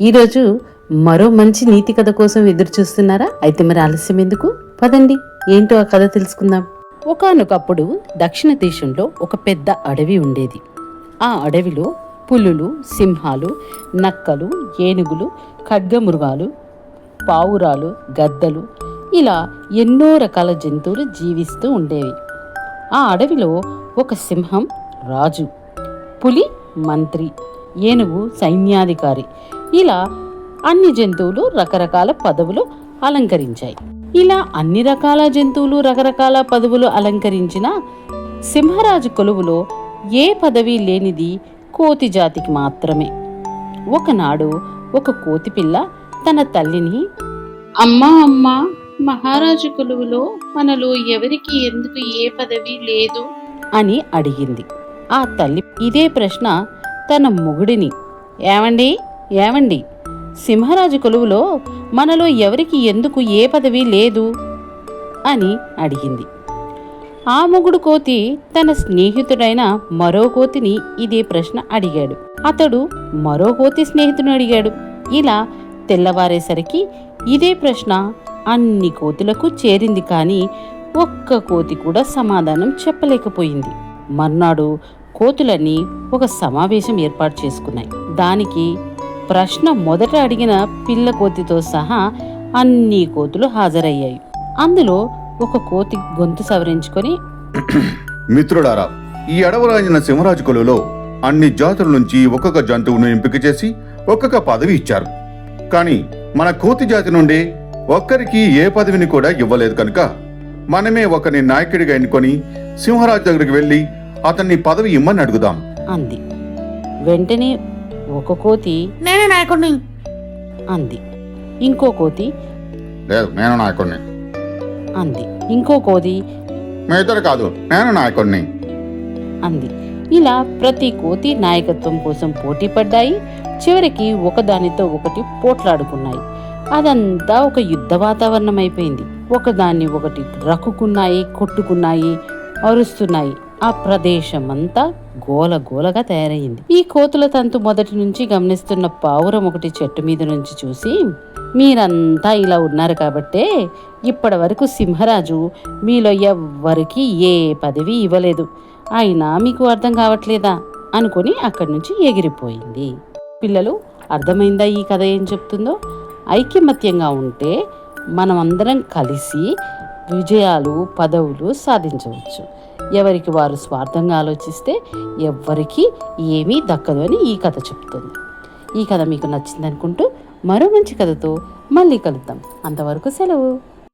ఈరోజు మరో మంచి నీతి కథ కోసం ఎదురు చూస్తున్నారా? అయితే మరి ఆలస్యం ఎందుకు? పదండి ఏంటో ఆ కథ తెలుసుకుందాం. ఒకానొకప్పుడు దక్షిణ దేశంలో ఒక పెద్ద అడవి ఉండేది. ఆ అడవిలో పులులు సింహాలు నక్కలు ఏనుగులు ఖడ్గమృగాలు పావురాలు గద్దలు ఇలా ఎన్నో రకాల జంతువులు జీవిస్తూ ఉండేవి. ఆ అడవిలో ఒక సింహం రాజు పులి మంత్రి ఏనుగు సైన్యాధికారి. ఇలా అన్ని జంతువులు రకరకాల పదవులు అలంకరించాయి. ఇలా అన్ని రకాల జంతువులు రకరకాల పదవులు అలంకరించిన సింహరాజు కొలువులో ఏ పదవి లేనిది కోతి జాతికి మాత్రమే. ఒకనాడు ఒక కోతి పిల్ల తన తల్లిని అమ్మా అమ్మా మహారాజు కొలువులో మనలో ఎవరికి ఎందుకు ఏ పదవి లేదు? అని అడిగింది. ఆ తల్లి ఇదే ప్రశ్న తన మొగుడిని. ఏమండి? ఏమండి? సింహరాజు కొలువులో మనలో ఎవరికి ఎందుకు ఏ పదవి లేదు? అని అడిగింది. ఆ మొగుడు కోతి తన స్నేహితుడైన మరో కోతిని ఇదే ప్రశ్న అడిగాడు. అతడు మరో కోతి స్నేహితుని అడిగాడు. ఇలా తెల్లవారేసరికి ఇదే ప్రశ్న అన్ని కోతులకు చేరింది కానీ ఒక్క కోతి కూడా సమాధానం చెప్పలేకపోయింది. మర్నాడు కోతులన్నీ ఒక సమావేశం ఏర్పాటు చేసుకున్నాయి. దానికి ప్రశ్న మొదట అడిగిన పిల్ల కోతితో సహా అన్ని కోతులు హాజరయ్యాయి. అందులో ఒక కోతి గొంతు సవరించుకొని మిత్రుడారా ఈ అడవరాజన సింహరాజు కొలువులో అన్ని జాతుల నుంచి ఒక్కొక్క జంతువును ఎంపిక చేసి ఒక్కొక్క పదవి ఇచ్చారు. కానీ మన కోతి జాతి నుండి ఒక్కరికి ఏ పదవిని కూడా ఇవ్వలేదు కనుక మనమే ఒకరిని నాయకుడిగా ఎన్నుకొని సింహరాజు దగ్గరికి వెళ్ళి అతన్ని పదవి ఇమ్మని అడుగుదాం. అంది. వెంటనే ఒక కోతి నేనే నాయకుడిని. అంది. ఇంకో కోతి లేదు నేను నాయకుడిని. అంది. ఇంకో కోతి మీ ఇద్దరు కాదు నేను నాయకుడిని. అంది. ఇలా ప్రతి కోతి నాయకత్వం కోసం పోటీ పడ్డాయి. చివరికి ఒకదానితో ఒకటి పోట్లాడుకున్నాయి. అదంతా ఒక యుద్ధ వాతావరణం అయిపోయింది ఒకదాన్ని ఒకటి రక్కుకున్నాయి కొట్టుకున్నాయి అరుస్తున్నాయి. ఆ ప్రదేశం అంతా గోల గోలగా తయారయ్యింది. ఈ కోతుల తంతు మొదటి నుంచి గమనిస్తున్న పావురం ఒకటి చెట్టు మీద నుంచి చూసి మీరంతా ఇలా ఉన్నారు కాబట్టే ఇప్పటి వరకు సింహరాజు మీలో ఎవ్వరికి ఏ పదవి ఇవ్వలేదు. అయినా మీకు అర్థం కావట్లేదా? అనుకొని అక్కడి నుంచి ఎగిరిపోయింది. పిల్లలు అర్థమైందా ఈ కథ ఏం చెప్తుందో? ఐకమత్యంగా ఉంటే మనమందరం కలిసి విజయాలు పదవులు సాధించవచ్చు. ఎవరికి వారు స్వార్థంగా ఆలోచిస్తే ఎవ్వరికీ ఏమీ దక్కదు అని ఈ కథ చెప్తుంది. ఈ కథ మీకు నచ్చిందనుకుంటూ మరో మంచి కథతో మళ్ళీ కలుద్దాం. అంతవరకు సెలవు.